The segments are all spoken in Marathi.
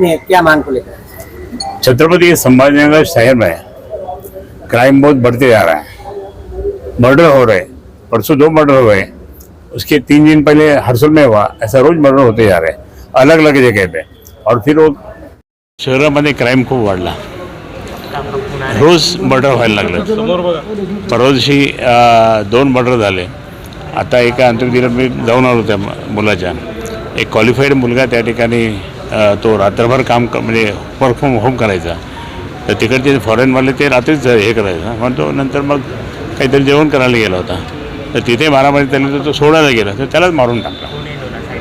में क्या मांग को लेकर? छत्रपति संभाजीनगर शहर में क्राइम बहुत बढ़ते जा रहा है। मर्डर हो रहे परसों दो मर्डर हुए। उसके तीन दिन पहले हरसुल में हुआ ऐसा रोज मर्डर होते जा रहे अलग अलग जगह पे। और फिर वो शहरामध्ये क्राईम खूप वाढला। रोज मर्डर व्हायला लागलं परवा अं, दोन मर्डर झाले। आता एका अंत्यविधीला मी जाऊन आलो त्या म- मुलाच्या. एक क्वालिफाईड मुलगा तो रात्रभर काम क- म्हणजे वर्क फ्रॉम होम करायचा. तर तिकडचे फॉरेनवाले ते रात्रीच हे करायचं. म्हणतो नंतर मग काहीतरी जेवण करायला गेला होता. तर तिथे मारामारी त्याला तो सोडायला गेला. तर त्यालाच मारून टाकला.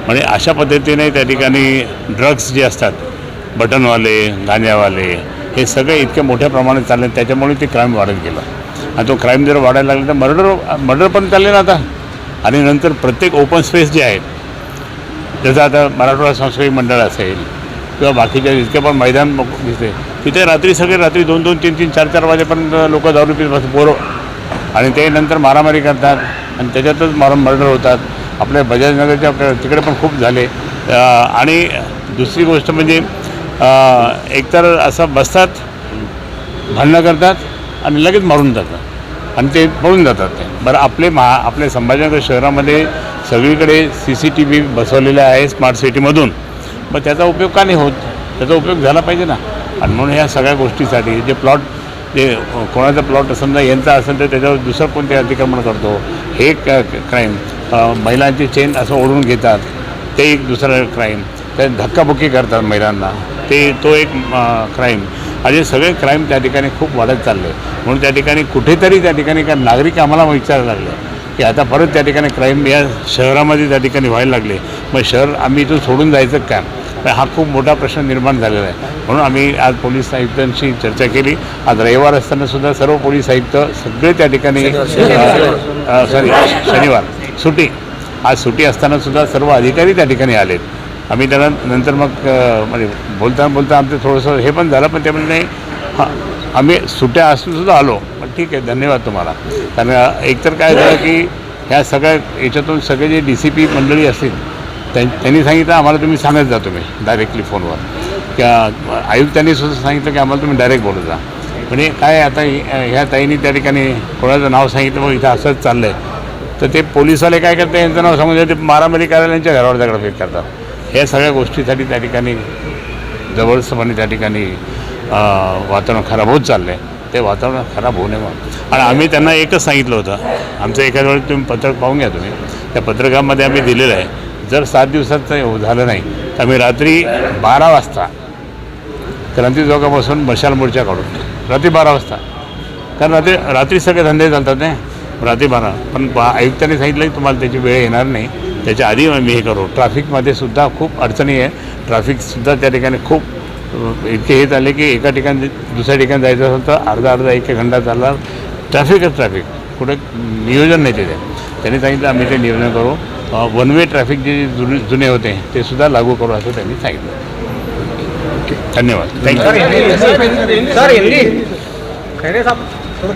म्हणजे अशा पद्धतीने त्या ठिकाणी ड्रग्स जे असतात बटनवाले गांजावाले हे सगळे इतक्या मोठ्या प्रमाणात चालले. त्याच्यामुळे ते क्राईम वाढत गेलं. आणि तो क्राईम जर वाढायला लागला तर मर्डर मर्डर पण चालले ना आता. आणि नंतर प्रत्येक ओपन स्पेस जे आहेत जसं आता मराठवाडा सांस्कृतिक मंडळ असेल किंवा बाकीच्या जितके पण मैदान दिसते तिथे रात्री सगळे रात्री दोन दोन तीन तीन चार चार वाजेपर्यंत लोक दारू पित बस पोरं. आणि ते नंतर मारामारी करतात आणि त्याच्यातच मार मर्डर होतात. आपल्या बजाजनगरच्या तिकडे पण खूप झाले. आणि दुसरी गोष्ट म्हणजे एकतर असं बसतात भांडणं करतात आणि लगेच मारून जातात. आणि ते पळून जातात ते. बरं आपले महा आपल्या संभाजीनगर शहरामध्ये सगळीकडे सी सी टी व्ही बसवलेला आहे स्मार्ट सिटीमधून. मग त्याचा उपयोग का नाही होत? त्याचा उपयोग झाला पाहिजे ना. आणि म्हणून ह्या सगळ्या गोष्टीसाठी जे प्लॉट जे कोणाचा प्लॉट समजा यांचा असेल तर त्याच्यावर दुसरं कोणते अतिक्रमण करतो? हे क्राईम महिलांची चेन असं ओढून घेतात. ते एक दुसरं क्राईम ते धक्काबुक्की करतात महिलांना. ते तो एक क्राईम असे सगळे क्राईम त्या ठिकाणी खूप वाढत चालले. म्हणून त्या ठिकाणी कुठेतरी त्या ठिकाणी का नागरिक आम्हाला विचारायला लागले. की आता परत त्या ठिकाणी क्राईम या शहरामध्ये त्या ठिकाणी व्हायला लागले. मग शहर आम्ही इथून सोडून जायचं का? तर हा खूप मोठा प्रश्न निर्माण झालेला आहे. म्हणून आम्ही आज पोलीस आयुक्तांशी चर्चा केली. आज रविवार असताना सुद्धा सर्व पोलीस आयुक्त सगळे त्या ठिकाणी सॉरी शनिवार. सुट्टी आज सुट्टी असताना सुद्धा सर्व अधिकारी त्या ठिकाणी आलेत आम्ही त्याला नंतर मग म्हणजे बोलता बोलता आमचं थोडंसं हे पण झालं पण ते म्हणजे नाही हां आम्ही सुट्ट्या असूनसुद्धा आलो. पण ठीक आहे धन्यवाद तुम्हाला. कारण एकतर काय झालं की ह्या सगळ्या याच्यातून सगळे जे डी सी पी मंडळी असतील त्यां त्यांनी सांगितलं आम्हाला तुम्ही सांगत जा तुम्ही डायरेक्टली फोनवर किंवा आयुक्तांनी सुद्धा सांगितलं की आम्हाला तुम्ही डायरेक्ट बोलत जा. म्हणजे काय आता ह्या ताईंनी त्या ठिकाणी कोणाचं नाव सांगितलं मग इथं असंच चाललं आहे तर ते पोलिसवाले काय करतात यांचं नाव सांगून ते मारामारी करायला यांच्या घरावर दगडफेक करतात. ह्या सगळ्या गोष्टीसाठी त्या ठिकाणी जवळसपणे त्या ठिकाणी वातावरण खराब होत चाललं आहे ते वातावरण खराब होऊ नये आणि आम्ही त्यांना एकच सांगितलं होतं. आमचं एखाद्या वेळी तुम्ही पत्रक पाहून घ्या तुम्ही. त्या पत्रकामध्ये आम्ही दिलेलं आहे. जर सात दिवसाचं झालं नाही तर आम्ही रात्री बारा वाजता क्रांती चौकापासून मशाल मोर्चा काढून रात्री बारा वाजता. कारण रात्री रात्री सगळे धंदे चालतात नाही रात्री बारा. पण आयुक्तांनी सांगितलं की तुम्हाला त्याची वेळ येणार नाही. त्याच्या आधी आम्ही हे करू. ट्रॅफिकमध्ये सुद्धा खूप अडचणी आहे. ट्रॅफिकसुद्धा त्या ठिकाणी खूप इतके हे झाले की एका ठिकाणी दुसऱ्या ठिकाणी जायचं असेल तर अर्धा अर्धा एक एक घंटा चालणार. ट्रॅफिकच ट्रॅफिक कुठे नियोजन नाही तिथे. त्यांनी सांगितलं आम्ही ते नियोजन करू. वन वे ट्रॅफिक जे जुने जुने होते ते सुद्धा लागू करू असं त्यांनी सांगितलं. धन्यवाद. थँक्यू